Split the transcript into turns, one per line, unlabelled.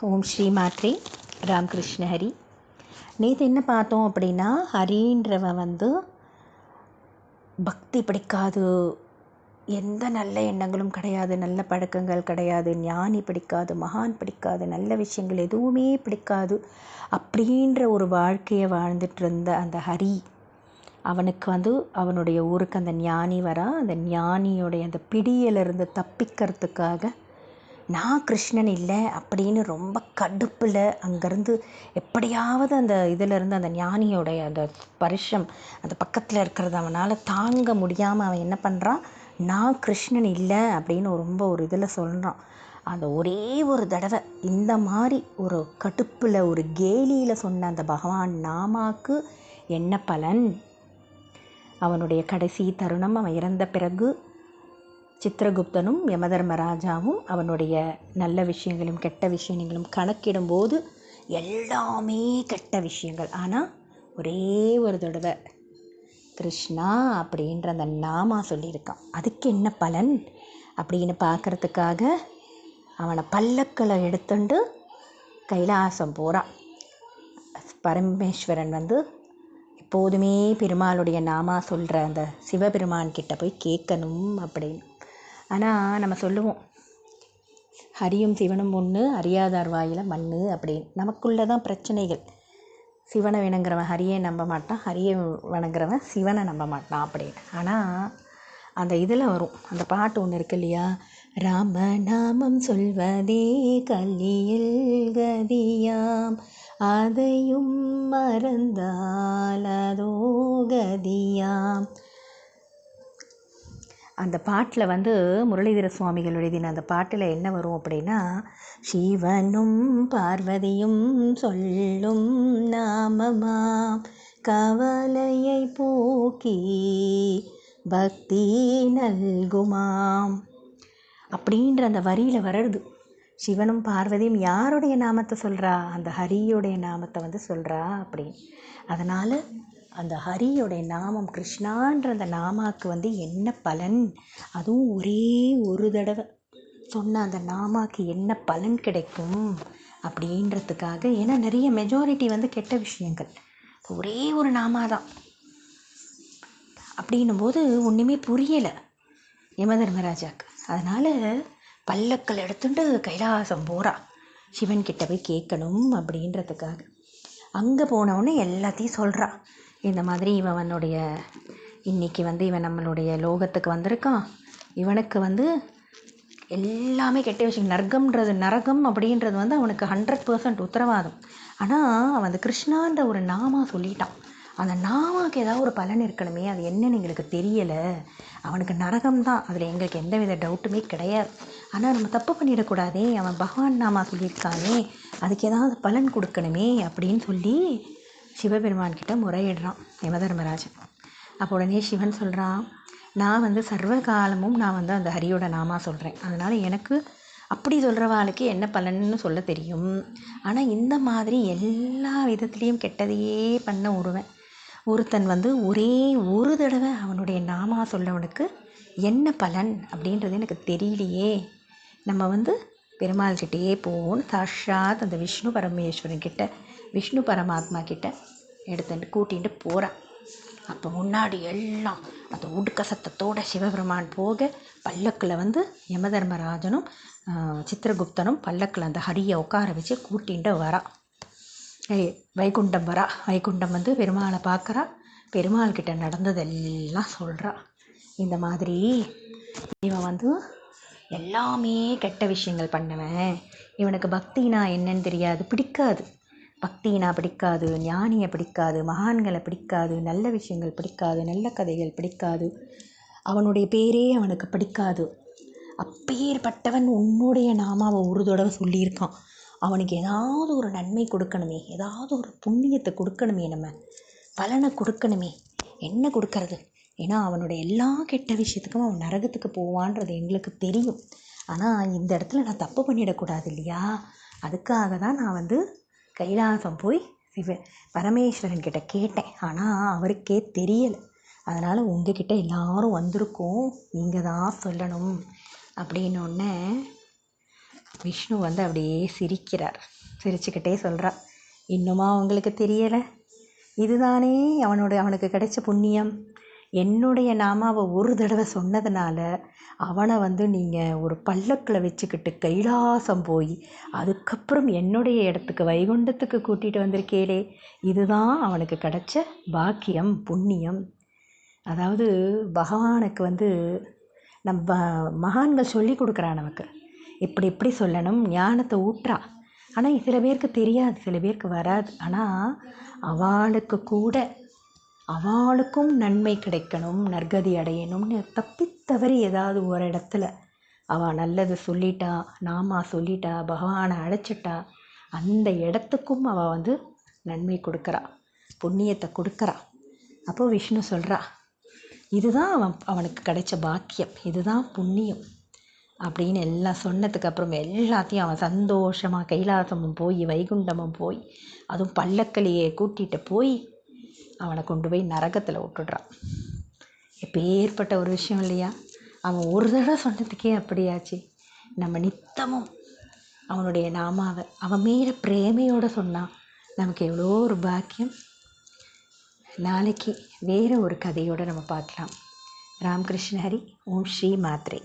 ஓம் ஸ்ரீ மாத்ரே ராம்கிருஷ்ண ஹரி. நேற்று என்ன பார்த்தோம் அப்படின்னா ஹரின்றவன் வந்து பக்தி பிடிக்காது எந்த நல்ல எண்ணங்களும் கிடையாது நல்ல பழக்கங்கள் கிடையாது ஞானி பிடிக்காது மகான் பிடிக்காது நல்ல விஷயங்கள் எதுவுமே பிடிக்காது அப்படின்ற ஒரு வாழ்க்கையை வாழ்ந்துட்டு இருந்த அந்த ஹரி அவனுக்கு வந்து அவனுடைய ஊருக்கு அந்த ஞானி வரா. அந்த ஞானியோடைய அந்த பிடியிலிருந்து தப்பிக்கிறதுக்காக நான் கிருஷ்ணன் இல்லை அப்படின்னு ரொம்ப கடுப்பில் அங்கேருந்து எப்படியாவது அந்த இதிலேருந்து அந்த ஞானியோடைய அந்த ஸ்பர்ஷம் அந்த பக்கத்தில் இருக்கிறது அவனால் தாங்க முடியாமல் அவன் என்ன பண்ணுறான்? நான் கிருஷ்ணன் இல்லை அப்படின்னு ரொம்ப ஒரு இதில் சொல்கிறான். அந்த ஒரே ஒரு தடவை இந்த மாதிரி ஒரு கடுப்பில் ஒரு கேலியில் சொன்ன அந்த பகவான் நாமாக்கு என்ன பலன்? அவனுடைய கடைசி தருணம் அவன் இறந்த பிறகு சித்திரகுப்தனும் யமதர்மராஜாவும் அவனுடைய நல்ல விஷயங்களும் கெட்ட விஷயங்களும் கணக்கிடும்போது எல்லாமே கெட்ட விஷயங்கள். ஆனால் ஒரே ஒரு தடவை கிருஷ்ணா அப்படின்ற அந்த நாமா சொல்லியிருக்கான். அதுக்கு என்ன பலன் அப்படின்னு பார்க்குறதுக்காக அவனை பல்லக்களை எடுத்துண்டு கைலாசம் போகிறான் பரமேஸ்வரன் வந்து எப்போதுமே பெருமாளுடைய நாமா சொல்கிற அந்த சிவபெருமான் கிட்ட போய் கேட்கணும் அப்படின்னு. ஆனால் நம்ம சொல்லுவோம் ஹரியும் சிவனும் ஒன்று அறியாதார் வாயில் மண் அப்படின்னு. நமக்குள்ளே தான் பிரச்சனைகள். சிவனை வணங்குறவன் ஹரியை நம்ப மாட்டான் ஹரியை வணங்குறவன் சிவனை நம்ப மாட்டான் அப்படின்னு. ஆனால் அந்த இதில் வரும். அந்த பாட்டு ஒன்று இருக்கு இல்லையா? ராம நாமம் சொல்வதே கல்லியில் கதியாம் அதையும் மறந்தால் அதோ கதியாம் அந்த பாட்டில் வந்து முரளிதர சுவாமிகள் எழுதின அந்த பாட்டில் என்ன வரும் அப்படின்னா சிவனும் பார்வதியும் சொல்லும் நாமமா கவலையை போக்கி பக்தி நல்குமாம் அப்படின்ற அந்த வரியில் வர்றது. சிவனும் பார்வதியும் யாருடைய நாமத்தை சொல்கிறா அந்த ஹரியுடைய நாமத்தை வந்து சொல்கிறா அப்படின்னு. அதனால் அந்த ஹரியோடைய நாமம் கிருஷ்ணான்ற அந்த நாமாவுக்கு வந்து என்ன பலன்? அதுவும் ஒரே ஒரு தடவை சொன்ன அந்த நாமாக்கு என்ன பலன் கிடைக்கும் அப்படின்றதுக்காக. ஏன்னா நிறைய மெஜாரிட்டி வந்து கெட்ட விஷயங்கள். ஒரே ஒரு நாமா தான் அப்படின்னும்போது ஒன்றுமே புரியலை யம தர்மராஜாக்கு. அதனால் பல்லக்கள் எடுத்துட்டு கைலாசம் போகிறா சிவன்கிட்ட போய் கேட்கணும் அப்படின்றதுக்காக. அங்கே போனவுடனே எல்லாத்தையும் சொல்கிறா இந்த மாதிரி இவனுடைய இன்றைக்கி வந்து இவன் நம்மளுடைய லோகத்துக்கு வந்திருக்கான். இவனுக்கு வந்து எல்லாமே கெட்ட விஷயம் நரகம்ன்றது நரகம் அப்படின்றது வந்து அவனுக்கு ஹண்ட்ரட் பர்சன்ட் உத்தரவாதம். ஆனால் அவன் அந்த கிருஷ்ணான்ற ஒரு நாமா சொல்லிட்டான். அந்த நாமாக்கு ஏதாவது ஒரு பலன் இருக்கணுமே அது என்னன்னு எங்களுக்கு தெரியலை. அவனுக்கு நரகம் தான் அதில் எங்களுக்கு எந்த வித டவுட்டுமே கிடையாது. ஆனால் நம்ம தப்பு பண்ணிடக்கூடாதே. அவன் பகவான் நாமா சொல்லியிருக்கானே. அதுக்கு ஏதாவது பலன் கொடுக்கணுமே அப்படின்னு சொல்லி சிவபெருமான் கிட்ட முறையிடுறான் யமதர்மராஜன். அப்போ உடனே சிவன் சொல்கிறான் நான் வந்து சர்வ காலமும் நான் வந்து அந்த ஹரியோட நாமா சொல்கிறேன் அதனால் எனக்கு அப்படி சொல்கிறவாளுக்கு என்ன பலன்னு சொல்ல தெரியும். ஆனால் இந்த மாதிரி எல்லா விதத்துலேயும் கெட்டதையே பண்ண ஒருவன். ஒருத்தன் வந்து ஒரே ஒரு தடவை அவனுடைய நாமா சொல்லவனுக்கு என்ன பலன் அப்படின்றது எனக்கு தெரியலையே. நம்ம வந்து பெருமாள் கிட்டேயே போவோம் சாஷாத் அந்த விஷ்ணு பரமேஸ்வரன் கிட்ட விஷ்ணு பரமாத்மா கிட்ட எடுத்துட்டு கூட்டிகிட்டு போகிறான் அப்போ முன்னாடி எல்லாம் அந்த உடுக்க சத்தத்தோட சிவபெருமான் போக பல்லக்கில் வந்து யமதர்மராஜனும் சித்திரகுப்தனும் பல்லக்கில் அந்த ஹரியை உட்கார வச்சு கூட்டிகிட்டு வரா. வைகுண்டம் வரா. வைகுண்டம் வந்து பெருமாளை பார்க்குறா. பெருமாள் கிட்ட நடந்ததெல்லாம் சொல்கிறா இந்த மாதிரி இவன் வந்து எல்லாமே கெட்ட விஷயங்கள் பண்ணுவேன். இவனுக்கு பக்தினா என்னன்னு தெரியாது பிடிக்காது. பக்தியினா பிடிக்காது ஞானியை பிடிக்காது மகான்களை பிடிக்காது நல்ல விஷயங்கள் பிடிக்காது நல்ல கதைகள் பிடிக்காது. அவனுடைய பேரே அவனுக்கு பிடிக்காது. அப்பேற்பட்டவன் உன்னுடைய நாமாவை ஒரு தடவை சொல்லியிருக்கான். அவனுக்கு ஏதாவது ஒரு நன்மை கொடுக்கணுமே ஏதாவது ஒரு புண்ணியத்தை கொடுக்கணுமே நம்ம பலனை கொடுக்கணுமே. என்ன கொடுக்கறது? ஏன்னா அவனுடைய எல்லா கெட்ட விஷயத்துக்கும் அவன் நரகத்துக்கு போவான்றது எங்களுக்கு தெரியும். ஆனால் இந்த இடத்துல நான் தப்பு பண்ணிடக்கூடாது இல்லையா? அதுக்காக தான் நான் வந்து கைலாசம் போய் சிவ பரமேஸ்வரன் கிட்ட கேட்டேன். ஆனால் அவருக்கே தெரியலை. அதனால் உங்ககிட்ட எல்லாரும் வந்திருக்கோம். நீங்கள் தான் சொல்லணும். அப்படின்னோடனே விஷ்ணு வந்து அப்படியே சிரிக்கிறார். சிரிச்சுக்கிட்டே சொல்கிறார் இன்னுமா உங்களுக்கு தெரியலை? இதுதானே அவனோட அவனுக்கு கிடைச்ச புண்ணியம். என்னுடைய நாமாவை ஒரு தடவை சொன்னதுனால அவனை வந்து நீங்கள் ஒரு பல்லக்கில் வச்சுக்கிட்டு கைலாசம் போய் அதுக்கப்புறம் என்னுடைய இடத்துக்கு வைகுண்டத்துக்கு கூட்டிகிட்டு வந்திருக்கேளே. இதுதான் அவனுக்கு கிடைச்ச பாக்கியம் புண்ணியம். அதாவது பகவானுக்கு வந்து நம்ம மகான்கள் சொல்லி கொடுக்குறா நமக்கு. இப்படி இப்படி சொல்லணும் ஞானத்தை ஊற்றா. ஆனால் சில பேருக்கு தெரியாது சில பேருக்கு வராது. ஆனால் அவளுக்கு கூட அவளுக்கும் நன்மை கிடைக்கணும் நற்கதி அடையணும்னு தப்பித்தவறி ஏதாவது ஒரு இடத்துல அவள் நல்லது சொல்லிட்டா நாமா சொல்லிட்டா பகவானை அழைச்சிட்டா அந்த இடத்துக்கும் அவள் வந்து நன்மை கொடுக்குறா புண்ணியத்தை கொடுக்குறா. அப்போ விஷ்ணு சொல்கிறா இதுதான் அவன் அவனுக்கு கிடைச்ச பாக்கியம் இதுதான் புண்ணியம். அப்படின்னு எல்லாம் சொன்னதுக்கு அப்புறம் எல்லாத்தையும் அவன் சந்தோஷமாக கைலாசமும் போய் வைகுண்டமும் போய் அதுவும் பல்லக்கிலேயே கூட்டிகிட்டு போய் அவனை கொண்டு போய் நரகத்தில் விட்டுடுறான். எப்பேற்பட்ட ஒரு விஷயம் இல்லையா? அவன் ஒரு தடவை சொன்னதுக்கே அப்படியாச்சு. நம்ம நித்தமும் அவனுடைய நாமாவை அவன் மேலே பிரேமையோடு சொன்னான் நமக்கு எவ்வளோ ஒரு பாக்கியம். நாளைக்கு வேறு ஒரு கதையோடு நம்ம பார்க்கலாம். ராம்கிருஷ்ண ஹரி ஓம் ஸ்ரீ மாத்ரே.